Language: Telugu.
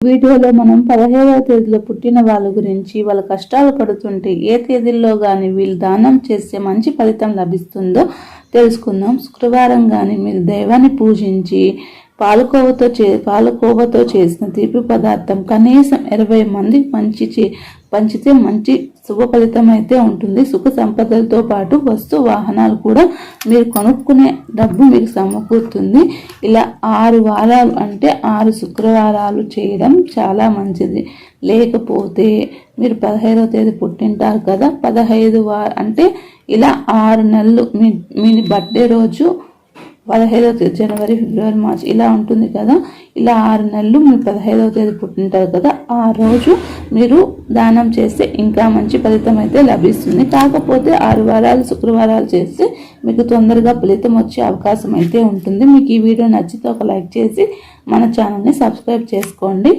వీడియోలో మనం పదహేడవ తేదీలో పుట్టిన వాళ్ళ గురించి వాళ్ళ కష్టాలు పడుతుంటే ఏ తేదీల్లో కానీ వీళ్ళు దానం చేస్తే మంచి ఫలితం లభిస్తుందో తెలుసుకుందాం. శుక్రవారం కానీ మీరు దైవాన్ని పూజించి పాలకోవతో చే పాలకోవతో చేసిన తీపి పదార్థం కనీసం ఇరవై మంది మంచి చే పంచితే మంచి శుభ ఫలితం అయితే ఉంటుంది. సుఖ సంపదలతో పాటు వస్తు వాహనాలు కూడా మీరు కొనుక్కునే డబ్బు మీకు సమకూరుతుంది. ఇలా ఆరు వారాలు అంటే ఆరు శుక్రవారాలు చేయడం చాలా మంచిది. లేకపోతే మీరు పదహైదవ తేదీ పుట్టింటారు కదా పదహైదు వార అంటే ఇలా ఆరు నెలలు మీ మీ బర్త్డే రోజు పదహైదవ తేదీ జనవరి ఫిబ్రవరి మార్చ్ ఇలా ఉంటుంది కదా. ఇలా ఆరు నెలలు మీరు పదహైదవ తేదీ పుట్టింటారు కదా. ఆ రోజు మీరు దానం చేస్తే ఇంకా మంచి ఫలితం అయితే లభిస్తుంది. కాకపోతే ఆరు వారాలు శుక్రవారాలు చేస్తే మీకు తొందరగా ఫలితం వచ్చే అవకాశం అయితే ఉంటుంది. మీకు ఈ వీడియో నచ్చితే ఒక లైక్ చేసి మన ఛానల్ని సబ్స్క్రైబ్ చేసుకోండి.